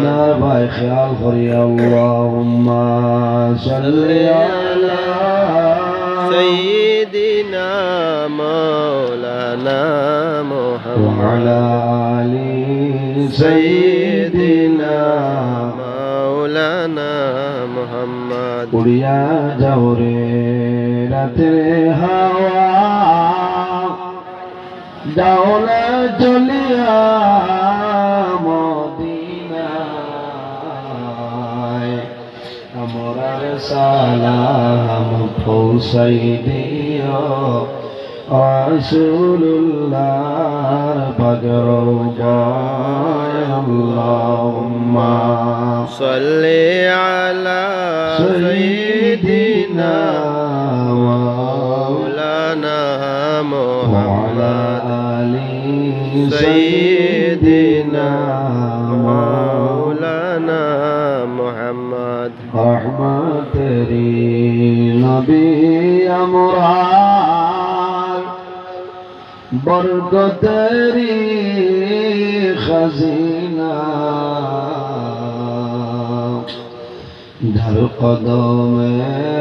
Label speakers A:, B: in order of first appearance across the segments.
A: محمد
B: মদিনার ভাই খেয়াল করি আল্লাহুম্মা সাল্লি আলা
A: سيدنا مولانا محمد
B: وعلى آل سيدنا
A: مولانا محمد
B: উড়িয়া যাও রে রাতের হাওয়া যাও না চলিয়া সালাম পৌঁছাই দিও রাসূলুল্লাহর বদর আল্লাহুম্মা সাল্লি
A: আলা সাইয়্যিদিনা মাওলানা
B: মুহাম্মদ। আলী সাইয়্যিদিনা নবী আমরা বরকতেরি খজিনা। ধর কদমের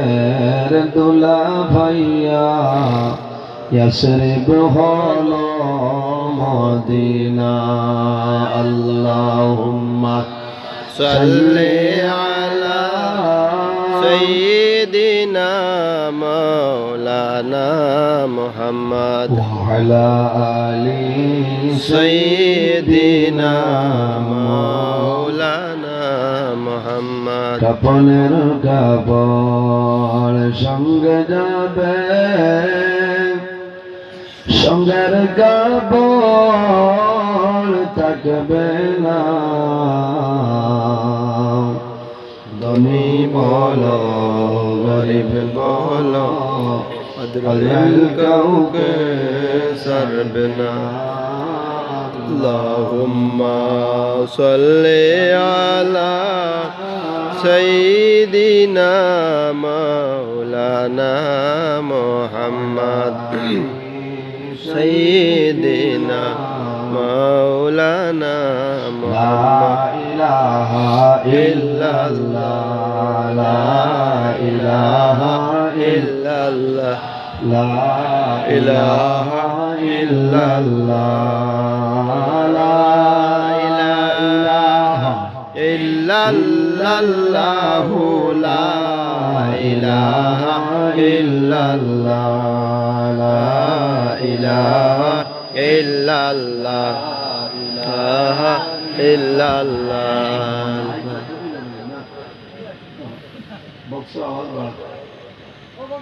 B: দুলা ভাইয়া ইয়াসরিব হল মদিনা। আল্লাহ
A: সাল্লি আলা সাইয়্যিদ مولانا محمد
B: وعلى آل
A: سيدنا مولانا محمد
B: কাপনের কাপড় সঙ্গে যাবে সঙ্গের কাপড় থাকবে না ধনী বল গরিব বলো
A: অদরল কাউকে সর্বনা اللهم صل على سيدنا مولانا محمد سيدنا مولانا محمد
B: لا إله إلا الله illallah la
A: ilaha illallah
B: la ilaha illallah la ilaha illallah
A: la ilaha
B: illallah ilaha illallah box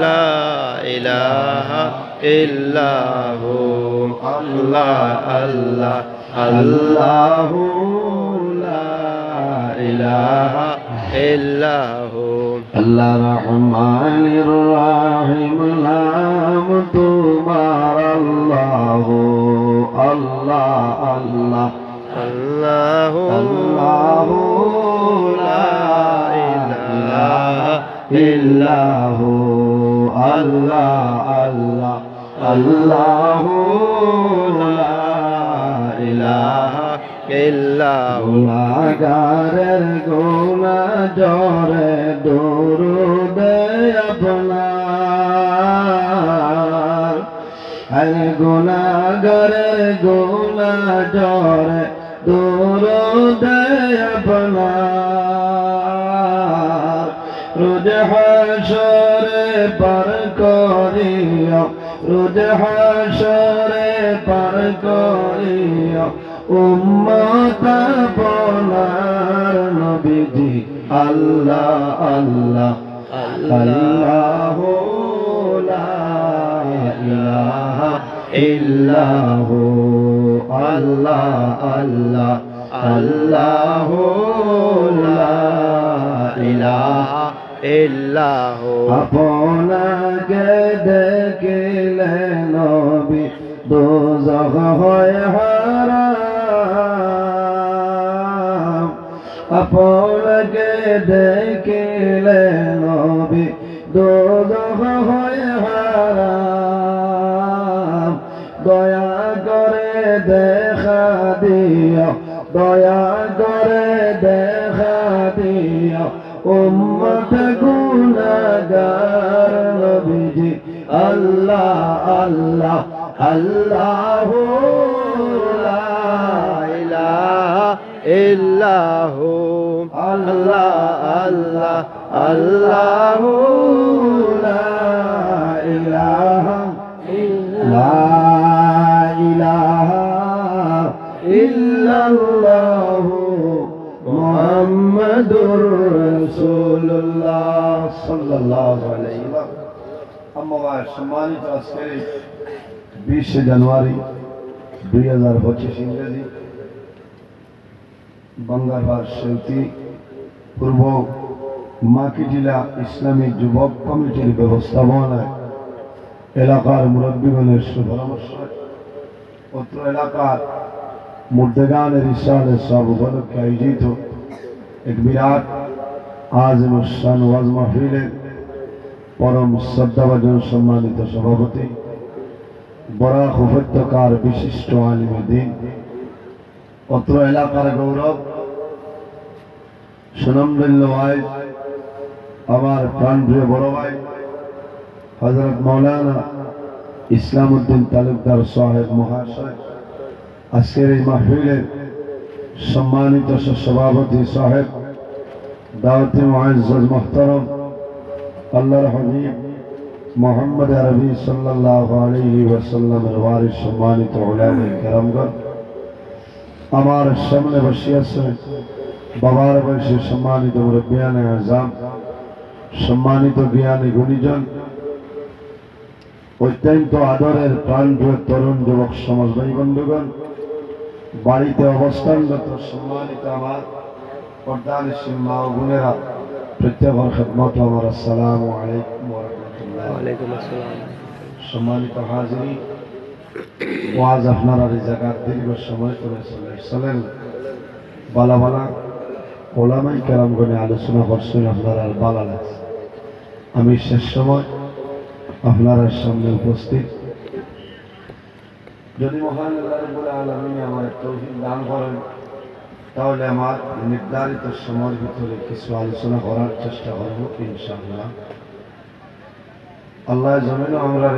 B: لا
A: إله إلا الله لا إله إلا الله لا إله إلا الله
B: الله الله
A: الله لا إله إلا هو الله الله الله
B: لا إله
A: إلا هو
B: আল্লাহ আল্লাহ আল্লাহ গারের গোলা জরে ডোরু আপনার। আরে গোলা গারের গোলা জরে ডোরু আপনার। রোজ হাসর রোজ হাসরে পার করিয়া উম্মত আপনার নবীজি, আল্লাহ আল্লাহ আল্লাহ ইল্লাহু আল্লাহ আল্লাহ আল্লাহ ইলাহা আপনাকে দেখিলে নবী, দোজখ হয় হারাম। আপনাকে দেখিলে নবী, দোজখ হয় হারাম। দয়া করে দেখা দিও, দয়া করে দেখা দিও উম্মত নবীজি আল্লাহ আল্লাহ আল্লাহ লা
A: ইলাহা ইল্লাহু আল্লাহ আল্লাহ আল্লাহু
B: লা ইলাহা লা ইলাহা ইল্লাল্লাহু মুহাম্মাদুর রাসূলুল্লাহ সাল্লাল্লাহু আলাইহি আমার সম্মানিত আজকের বিশে জানুয়ারি দুই হাজার পঁচিশ ইংরেজি বাংলাভার শিল্পী পূর্ব মাকিটিলা ইসলামী যুবক কমিটির ব্যবস্থাপনায় এলাকার মুরব্বীগণের সুপরামর্শ অত্র এলাকার মুর্দেগানের ইসানের সব উপলক্ষে আয়োজিত এক বিরাট আজম শান ওয়াজ মাহফিলের পরম শ্রদ্ধাভাজন সম্মানিত সভাপতি বরাক উপত্যকার বিশিষ্ট আলিমে দিন অত্র এলাকার গৌরব সুনমদুল্ল ভাই আমার প্রাণপ্রিয় বড় ভাই হজরত মৌলানা ইসলাম উদ্দিন তালুকদার সাহেব মহাশয় আজকের এই মাহফিলের সম্মানিত সভাপতি সাহেব দাওয়াতি মুআজ্জাজ মোহতরম আল্লাহর হাবিব মোহাম্মদ আরবি সাল্লাল্লাহু আলাইহি ওয়াসাল্লামের ওয়ারিস সম্মানিত উলামায়ে কেরামগণ, আমার সামনে বসে আছেন বাবার বয়সে সম্মানিত মুরব্বিয়ানে আজাম সম্মানিত জ্ঞানী গুণীজন, অত্যন্ত আদরের প্রাণপ্রিয় তরুণ যুবক সমাজ ভাই বন্ধুগণ, বাড়িতে অবস্থানগত সম্মানিত আমার প্রধান ও বোনেরা প্রত্যেকের খেদমত আমার আসসালামু আলাইকুম ওয়া রাহমাতুল্লাহ।
A: ওয়ালাইকুম আসসালাম।
B: সম্মানিত হাজিরি ওয়াজ আপনারা এই জায়গার দীর্ঘ সময় করে চলে চলেন বালা বালা ওলামাই কেরামগণে আলোচনা করছেন আপনারা বালা লাগছে আমি শেষ সময় আপনার সামনে উপস্থিত। যদি মহান আল্লাহ রাব্বুল আমার তৌফিক দান করেন তাহলে আমার নির্ধারিত সময়ের ভিতরে কিছু আলোচনা করার চেষ্টা করব ইনশাআল্লাহ। আল্লাহ জমিনও আমরা